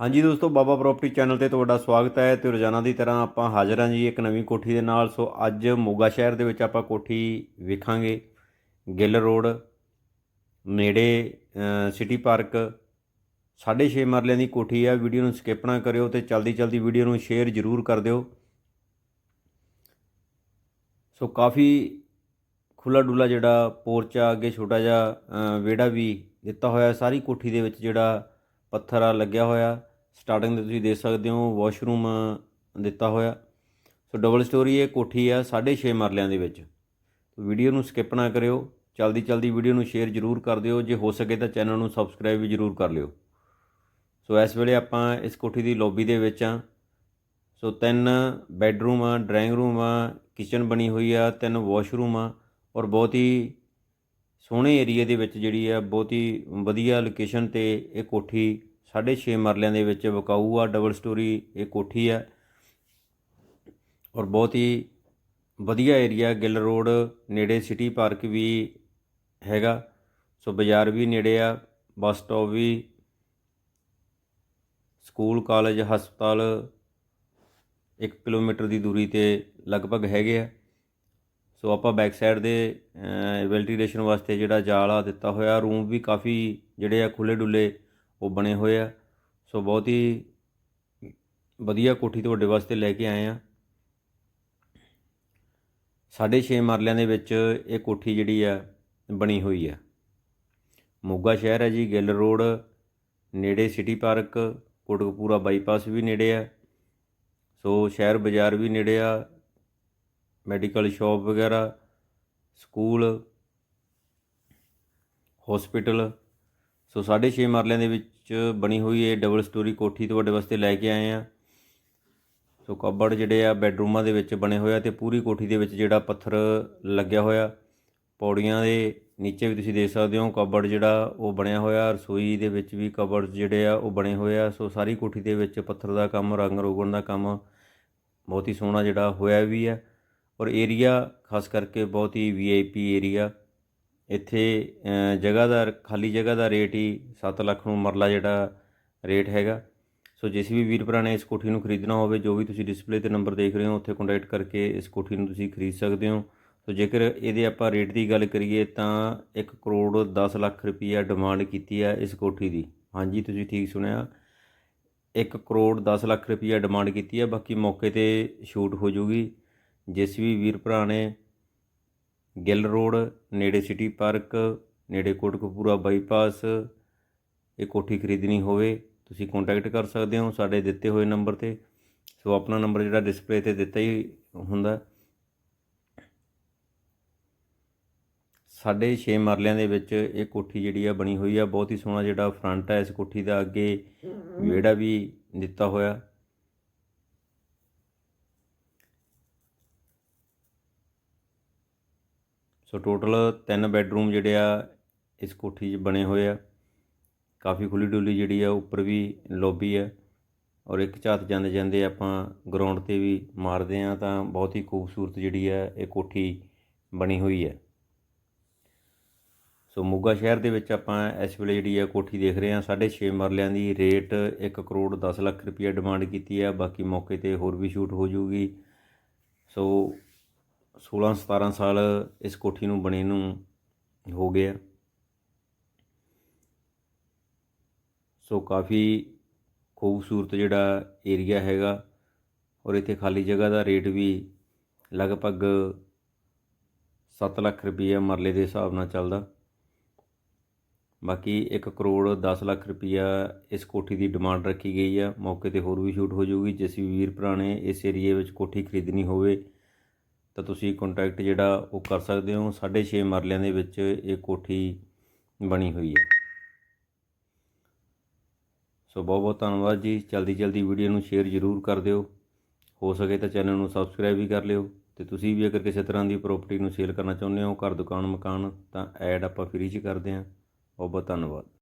ਹਾਂਜੀ ਦੋਸਤੋ, ਬਾਬਾ property channel ਤੇ ਤੁਹਾਡਾ ਸਵਾਗਤ ਹੈ ਤੇ ਰੋਜ਼ਾਨਾ ਦੀ ਤਰ੍ਹਾਂ ਆਪਾਂ ਹਾਜ਼ਰ ਹਾਂ ਜੀ ਇੱਕ ਨਵੀਂ ਕੋਠੀ ਦੇ ਨਾਲ। ਸੋ ਅੱਜ ਮੋਗਾ ਸ਼ਹਿਰ ਦੇ ਵਿੱਚ ਆਪਾਂ ਕੋਠੀ ਵੇਖਾਂਗੇ। ਗਿੱਲ ਰੋਡ, ਨੇੜੇ ਸਿਟੀ ਪਾਰਕ 6.5 ਮਰਲਿਆਂ ਦੀ ਕੋਠੀ ਆ। ਵੀਡੀਓ ਨੂੰ ਸਕਿਪ ਨਾ ਕਰਿਓ ਤੇ ਜਲਦੀ ਜਲਦੀ ਵੀਡੀਓ ਨੂੰ ਸ਼ੇਅਰ ਜ਼ਰੂਰ ਕਰ ਦਿਓ। ਸੋ ਕਾਫੀ ਖੁੱਲਾ ਡੁੱਲਾ ਜਿਹੜਾ ਪੋਰਚ ਆ, ਅੱਗੇ ਛੋਟਾ ਜਿਹਾ ਵਿਹੜਾ ਵੀ ਦਿੱਤਾ ਹੋਇਆ ਸਾਰੀ ਕੋਠੀ ਦੇ ਵਿੱਚ ਜਿਹੜਾ ਪੱਥਰ ਆ ਲੱਗਿਆ ਹੋਇਆ। ਸਟਾਰਟਿੰਗ 'ਤੇ ਤੁਸੀਂ ਦੇਖ ਸਕਦੇ ਹੋ ਵਾਸ਼ਰੂਮ ਦਿੱਤਾ ਹੋਇਆ। ਸੋ ਡਬਲ ਸਟੋਰੀ ਇਹ ਕੋਠੀ ਆ 6.5 ਮਰਲਿਆਂ ਦੇ ਵਿੱਚ। ਵੀਡੀਓ ਨੂੰ ਸਕਿਪ ਨਾ ਕਰਿਓ। ਜਲਦੀ ਜਲਦੀ ਵੀਡੀਓ ਨੂੰ ਸ਼ੇਅਰ ਜ਼ਰੂਰ ਕਰ ਦਿਓ। ਜੇ ਹੋ ਸਕੇ ਤਾਂ ਚੈਨਲ ਨੂੰ ਸਬਸਕ੍ਰਾਈਬ ਵੀ ਜ਼ਰੂਰ ਕਰ ਲਿਓ। ਸੋ ਇਸ ਵੇਲੇ ਆਪਾਂ ਇਸ ਕੋਠੀ ਦੀ ਲੌਬੀ ਦੇ ਵਿੱਚ ਆ। ਸੋ ਤਿੰਨ ਬੈੱਡਰੂਮ ਆ ਡਰਾਇੰਗ ਰੂਮ ਆ ਕਿਚਨ ਬਣੀ ਹੋਈ ਆ, ਤਿੰਨ ਵਾਸ਼ਰੂਮ ਆ। ਔਰ ਬਹੁਤ ਹੀ ਸੋਹਣੇ ਏਰੀਆ ਦੇ ਵਿੱਚ ਜਿਹੜੀ ਆ, ਬਹੁਤ ਹੀ ਵਧੀਆ ਲੋਕੇਸ਼ਨ ਤੇ ਇਹ ਕੋਠੀ 6.5 ਮਰਲਿਆਂ ਦੇ ਵਿੱਚ ਵਕਾਊ ਆ ਡਬਲ ਸਟੋਰੀ ਇਹ ਕੋਠੀ ਆ। ਔਰ ਬਹੁਤ ਹੀ ਵਧੀਆ ਏਰੀਆ ਗਿੱਲ ਰੋਡ, ਨੇੜੇ ਸਿਟੀ ਪਾਰਕ ਵੀ ਹੈਗਾ। ਸੋ ਬਾਜ਼ਾਰ ਵੀ ਨੇੜੇ ਆ, ਬੱਸ ਸਟਾਪ ਵੀ, ਸਕੂਲ ਕਾਲਜ ਹਸਪਤਾਲ 1 ਕਿਲੋਮੀਟਰ ਦੀ ਦੂਰੀ ਤੇ ਲਗਭਗ ਹੈਗੇ ਆ। ਸੋ ਆਪਾਂ ਬੈਕ ਸਾਈਡ ਦੇ ਵੈਂਟੀਲੇਸ਼ਨ ਵਾਸਤੇ ਜਿਹੜਾ ਜਾਲ ਆ ਦਿੱਤਾ ਹੋਇਆ ਰੂਮ ਵੀ ਕਾਫੀ ਜਿਹੜੇ ਆ ਖੁੱਲੇ ਡੁੱਲੇ ਉਹ ਬਣੇ ਹੋਏ ਆ। ਸੋ ਬਹੁਤ ਹੀ ਵਧੀਆ ਕੋਠੀ ਤੁਹਾਡੇ ਵਾਸਤੇ ਲੈ ਕੇ ਆਏ ਆ। ਸਾਢੇ ਛੇ ਮਰਲਿਆਂ ਦੇ ਵਿੱਚ ਇਹ ਕੋਠੀ ਜਿਹੜੀ ਆ ਬਣੀ ਹੋਈ ਆ। ਮੋਗਾ ਸ਼ਹਿਰ ਹੈ ਜੀ, ਗਿੱਲ ਰੋਡ, ਨੇੜੇ ਸਿਟੀ ਪਾਰਕ, ਕੋਟਕਪੂਰਾ ਬਾਈਪਾਸ ਵੀ ਨੇੜੇ ਆ। ਸੋ ਸ਼ਹਿਰ ਬਾਜ਼ਾਰ ਵੀ ਨੇੜੇ ਆ। ਮੈਡੀਕਲ ਸ਼ਾਪ ਵਗੈਰਾ, ਸਕੂਲ ਹਸਪੀਟਲ ਸੋ 6.5 ਮਰਲਿਆਂ ਦੇ ਵਿੱਚ ਬਣੀ ਹੋਈ ਇਹ ਡਬਲ ਸਟੋਰੀ ਕੋਠੀ ਤੁਹਾਡੇ ਵਾਸਤੇ ਲੈ ਕੇ ਆਏ ਆ ਸੋ ਕਬੜ ਜਿਹੜੇ ਆ ਬੈੱਡਰੂਮਾਂ ਦੇ ਵਿੱਚ ਬਣੇ ਹੋਏ ਆ ਤੇ ਪੂਰੀ ਕੋਠੀ ਦੇ ਵਿੱਚ ਜਿਹੜਾ ਪੱਥਰ ਲੱਗਿਆ ਹੋਇਆ। ਪੌੜੀਆਂ ਦੇ ਨੀਚੇ ਵੀ ਤੁਸੀਂ ਦੇਖ ਸਕਦੇ ਹੋ ਕਬੜ ਜਿਹੜਾ ਉਹ ਬਣਿਆ ਹੋਇਆ। ਰਸੋਈ ਦੇ ਵਿੱਚ ਵੀ ਕਬੜ ਜਿਹੜੇ ਆ ਉਹ ਬਣੇ ਹੋਏ ਆ। ਸੋ ਸਾਰੀ ਕੋਠੀ ਦੇ ਵਿੱਚ ਪੱਥਰ ਦਾ ਕੰਮ, ਰੰਗ ਰੋਗਣ ਦਾ ਕੰਮ ਬਹੁਤ ਹੀ ਸੋਹਣਾ ਜਿਹੜਾ ਹੋਇਆ ਵੀ ਹੈ। ਔਰ ਏਰੀਆ, ਖਾਸ ਕਰਕੇ ਬਹੁਤ ਹੀ ਵੀਆਈਪੀ ਏਰੀਆ, ਇੱਥੇ ਜਗ੍ਹਾ ਦਾ, ਖਾਲੀ ਜਗ੍ਹਾ ਦਾ ਰੇਟ ਹੀ 7 ਲੱਖ ਨੂੰ ਮਰਲਾ ਜਿਹੜਾ ਰੇਟ ਹੈਗਾ। ਸੋ ਜਿਸ ਵੀ ਵੀਰ ਭਰਾ ਨੇ ਇਸ ਕੋਠੀ ਨੂੰ ਖਰੀਦਣਾ ਹੋਵੇ, ਜੋ ਵੀ ਤੁਸੀਂ ਡਿਸਪਲੇ ਤੇ ਨੰਬਰ ਦੇਖ ਰਹੇ ਹੋ, ਉੱਥੇ ਕੰਟੈਕਟ ਕਰਕੇ ਇਸ ਕੋਠੀ ਨੂੰ ਤੁਸੀਂ ਖਰੀਦ ਸਕਦੇ ਹੋ। ਸੋ ਜੇਕਰ ਇਹਦੇ ਆਪਾਂ ਰੇਟ ਦੀ ਗੱਲ ਕਰੀਏ, ਤਾਂ 1 ਕਰੋੜ 10 ਲੱਖ ਰੁਪਈਆ ਡਿਮਾਂਡ ਕੀਤੀ ਹੈ ਇਸ ਕੋਠੀ ਦੀ। ਹਾਂਜੀ, ਤੁਸੀਂ ਠੀਕ ਸੁਣਿਆ। 1 ਕਰੋੜ 10 ਲੱਖ ਰੁਪਈਆ ਡਿਮਾਂਡ ਕੀਤੀ ਹੈ ਬਾਕੀ ਮੌਕੇ ਤੇ ਛੂਟ ਹੋ ਜੂਗੀ। ਜਿਸ ਵੀ ਵੀਰ ਭਰਾ ਨੇ ਗਿੱਲ ਰੋਡ ਨੇੜੇ ਸਿਟੀ ਪਾਰਕ ਨੇੜੇ ਕੋਟਕਪੂਰਾ ਬਾਈਪਾਸ ਇਹ ਕੋਠੀ ਖਰੀਦਣੀ ਹੋਵੇ ਤੁਸੀਂ ਕੰਟੈਕਟ ਕਰ ਸਕਦੇ ਹੋ ਸਾਡੇ ਦਿੱਤੇ ਹੋਏ ਨੰਬਰ ਤੇ। ਸੋ ਆਪਣਾ ਨੰਬਰ ਜਿਹੜਾ ਡਿਸਪਲੇ ਤੇ ਦਿੱਤਾ ਹੀ ਹੁੰਦਾ। ਸਾਢੇ ਛੇ ਮਰਲਿਆਂ ਦੇ ਵਿੱਚ ਇਹ ਕੋਠੀ ਜਿਹੜੀ ਆ ਬਣੀ ਹੋਈ ਆ ਬਹੁਤ ਹੀ ਸੋਹਣਾ ਜਿਹੜਾ ਫਰੰਟ ਹੈ ਇਸ ਕੋਠੀ ਦਾ ਅੱਗੇ ਵਿਹੜਾ ਵੀ ਦਿੱਤਾ ਹੋਇਆ। ਸੋ ਟੋਟਲ ਤਿੰਨ ਬੈੱਡਰੂਮ ਜਿਹੜੇ ਆ, ਇਸ ਕੋਠੀ 'ਚ ਬਣੇ ਹੋਏ ਆ। ਕਾਫੀ ਖੁੱਲੀ ਡੁੱਲੀ ਜਿਹੜੀ ਆ, ਉੱਪਰ ਵੀ ਲੌਬੀ ਆ। ਔਰ ਇੱਕ ਝਾਤ ਜਾਂਦੇ ਜਾਂਦੇ ਆਪਾਂ ਗਰਾਊਂਡ ਤੇ ਵੀ ਮਾਰਦੇ ਆ ਤਾਂ ਬਹੁਤ ਹੀ ਖੂਬਸੂਰਤ ਜਿਹੜੀ ਆ, ਇਹ ਕੋਠੀ ਬਣੀ ਹੋਈ ਹੈ ਸੋ ਮੋਗਾ ਸ਼ਹਿਰ ਦੇ ਵਿੱਚ ਆਪਾਂ ਇਸ ਵੇਲੇ ਜਿਹੜੀ ਆ ਕੋਠੀ ਦੇਖ ਰਹੇ ਹਾਂ 6.5 ਮਰਲਿਆਂ ਦੀ ਰੇਟ 1 ਕਰੋੜ 10 ਲੱਖ ਰੁਪਈਆ ਡਿਮਾਂਡ ਕੀਤੀ ਆ। ਬਾਕੀ ਮੌਕੇ ਤੇ ਹੋਰ ਵੀ ਸ਼ੂਟ ਹੋ ਜੂਗੀ ਸੋ 16 17 ਸਾਲ ਇਸ ਕੋਠੀ ਨੂੰ ਬਣੇ ਨੂੰ ਹੋ ਗਏ ਆ ਸੋ ਕਾਫੀ ਖੂਬਸੂਰਤ ਜਿਹੜਾ ਏਰੀਆ ਹੈਗਾ ਔਰ ਇੱਥੇ ਖਾਲੀ ਜਗ੍ਹਾ ਦਾ ਰੇਟ ਵੀ ਲਗਭਗ 7 ਲੱਖ ਰੁਪਈਆ ਮਰਲੇ ਦੇ ਹਿਸਾਬ ਨਾਲ ਚੱਲਦਾ। ਬਾਕੀ 1 ਕਰੋੜ 10 ਲੱਖ ਰੁਪਈਆ ਇਸ ਕੋਠੀ ਦੀ ਡਿਮਾਂਡ ਰੱਖੀ ਗਈ ਆ। ਮੌਕੇ ਤੇ ਹੋਰ ਵੀ ਸ਼ੂਟ ਹੋ ਜਾਊਗੀ। ਜਿਸ ਵੀ ਵੀਰ ਭਰਾ ਨੇ ਇਸ ਏਰੀਏ ਵਿੱਚ ਕੋਠੀ ਖਰੀਦਣੀ ਹੋਵੇ ਤਾਂ ਤੁਸੀਂ ਕੰਟੈਕਟ ਜਿਹੜਾ ਉਹ ਕਰ ਸਕਦੇ ਹੋ 6.5 ਮਰਲਿਆਂ ਦੇ ਵਿੱਚ ਇਹ ਕੋਠੀ ਬਣੀ ਹੋਈ ਹੈ। ਸੋ ਬਹੁਤ ਬਹੁਤ ਧੰਨਵਾਦ ਜੀ ਜਲਦੀ ਜਲਦੀ ਵੀਡੀਓ ਨੂੰ ਸ਼ੇਅਰ ਜ਼ਰੂਰ ਕਰ ਦਿਓ। ਹੋ ਸਕੇ ਤਾਂ ਚੈਨਲ ਨੂੰ ਸਬਸਕ੍ਰਾਈਬ ਵੀ ਕਰ ਲਿਓ ਤੇ ਤੁਸੀਂ ਵੀ ਅਗਰ ਕਿਸੇ ਤਰ੍ਹਾਂ ਦੀ ਪ੍ਰਾਪਰਟੀ ਨੂੰ ਸੇਲ ਕਰਨਾ ਚਾਹੁੰਦੇ ਹੋ, ਘਰ ਦੁਕਾਨ ਮਕਾਨ ਤਾਂ ਐਡ ਆਪਾਂ ਫ੍ਰੀ 'ਚ ਕਰਦੇ ਹਾਂ। ਬਹੁਤ ਬਹੁਤ ਧੰਨਵਾਦ।